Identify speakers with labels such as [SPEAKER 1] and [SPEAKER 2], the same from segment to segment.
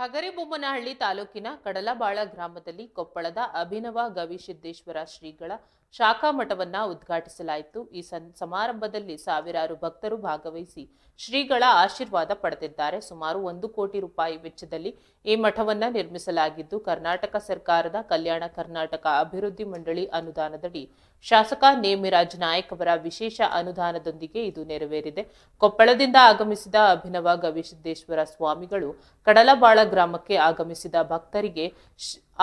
[SPEAKER 1] ಹಗರಿಬೊಮ್ಮನಹಳ್ಳಿ ತಾಲೂಕಿನ ಕಡಲಬಾಳ ಗ್ರಾಮದಲ್ಲಿ ಕೊಪ್ಪಳದ ಅಭಿನವ ಗವಿಸಿದ್ದೇಶ್ವರ ಶ್ರೀಗಳ ಶಾಖಾ ಮಠವನ್ನ ಉದ್ಘಾಟಿಸಲಾಯಿತು. ಈ ಸಂ- ಸಮಾರಂಭದಲ್ಲಿ ಸಾವಿರಾರು ಭಕ್ತರು ಭಾಗವಹಿಸಿ ಶ್ರೀಗಳ ಆಶೀರ್ವಾದ ಪಡೆದಿದ್ದಾರೆ. ಸುಮಾರು ಒಂದು ಕೋಟಿ ರೂಪಾಯಿ ವೆಚ್ಚದಲ್ಲಿ ಈ ಮಠವನ್ನ ನಿರ್ಮಿಸಲಾಗಿದ್ದು, ಕರ್ನಾಟಕ ಸರ್ಕಾರದ ಕಲ್ಯಾಣ ಕರ್ನಾಟಕ ಅಭಿವೃದ್ಧಿ ಮಂಡಳಿ ಅನುದಾನದಡಿ ಶಾಸಕ ನೇಮಿರಾಜ್ ನಾಯಕ್ ಅವರ ವಿಶೇಷ ಅನುದಾನದೊಂದಿಗೆ ಇದು ನೆರವೇರಿದೆ. ಕೊಪ್ಪಳದಿಂದ ಆಗಮಿಸಿದ ಅಭಿನವ ಗವಿಸಿದ್ದೇಶ್ವರ ಸ್ವಾಮಿಗಳು ಕಡಲಬಾಳ ಗ್ರಾಮಕ್ಕೆ ಆಗಮಿಸಿದ ಭಕ್ತರಿಗೆ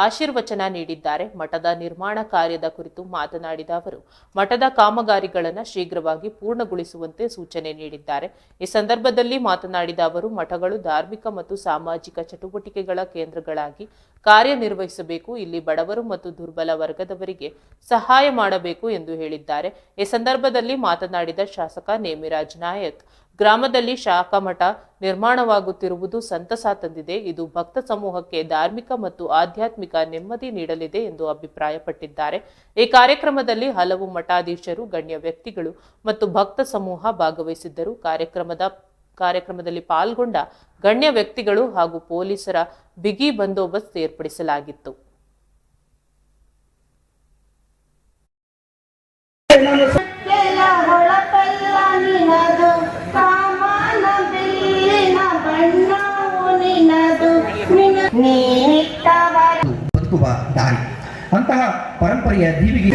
[SPEAKER 1] ಆಶೀರ್ವಚನ ನೀಡಿದ್ದಾರೆ. ಮಠದ ನಿರ್ಮಾಣ ಕಾರ್ಯದ ಕುರಿತು ಮಾತನಾಡಿದ ಅವರು, ಮಠದ ಕಾಮಗಾರಿಗಳನ್ನು ಶೀಘ್ರವಾಗಿ ಪೂರ್ಣಗೊಳಿಸುವಂತೆ ಸೂಚನೆ ನೀಡಿದ್ದಾರೆ. ಈ ಸಂದರ್ಭದಲ್ಲಿ ಮಾತನಾಡಿದ ಅವರು, ಮಠಗಳು ಧಾರ್ಮಿಕ ಮತ್ತು ಸಾಮಾಜಿಕ ಚಟುವಟಿಕೆಗಳ ಕೇಂದ್ರಗಳಾಗಿ ಕಾರ್ಯನಿರ್ವಹಿಸಬೇಕು. ಇಲ್ಲಿ ಬಡವರು ಮತ್ತು ದುರ್ಬಲ ವರ್ಗದವರಿಗೆ ಸಹಾಯ ಮಾಡಬೇಕು ಎಂದು ಹೇಳಿದ್ದಾರೆ. ಈ ಸಂದರ್ಭದಲ್ಲಿ ಮಾತನಾಡಿದ ಶಾಸಕ ನೇಮಿರಾಜ್ ನಾಯಕ್ ಗ್ರಾಮದಲ್ಲಿ ಶಾಖಾ ಮಠ ನಿರ್ಮಾಣವಾಗುತ್ತಿರುವುದು ಸಂತಸ ತಂದಿದೆ. ಇದು ಭಕ್ತ ಸಮೂಹಕ್ಕೆ ಧಾರ್ಮಿಕ ಮತ್ತು ಆಧ್ಯಾತ್ಮಿಕ ನೆಮ್ಮದಿ ನೀಡಲಿದೆ ಎಂದು ಅಭಿಪ್ರಾಯಪಟ್ಟಿದ್ದಾರೆ. ಈ ಕಾರ್ಯಕ್ರಮದಲ್ಲಿ ಹಲವು ಮಠಾಧೀಶರು, ಗಣ್ಯ ವ್ಯಕ್ತಿಗಳು ಮತ್ತು ಭಕ್ತ ಸಮೂಹ ಭಾಗವಹಿಸಿದ್ದರು. ಕಾರ್ಯಕ್ರಮದ, ಕಾರ್ಯಕ್ರಮದಲ್ಲಿ ಪಾಲ್ಗೊಂಡ ಗಣ್ಯ ವ್ಯಕ್ತಿಗಳು ಹಾಗೂ ಪೊಲೀಸರ ಬಿಗಿ ಬಂದೋಬಸ್ತ್ ಏರ್ಪಡಿಸಲಾಗಿತ್ತು.
[SPEAKER 2] ಬದುಕುವ ದಾರಿ. ಅಂತಹ ಪರಂಪರೆಯ ದೀವಿಗೆ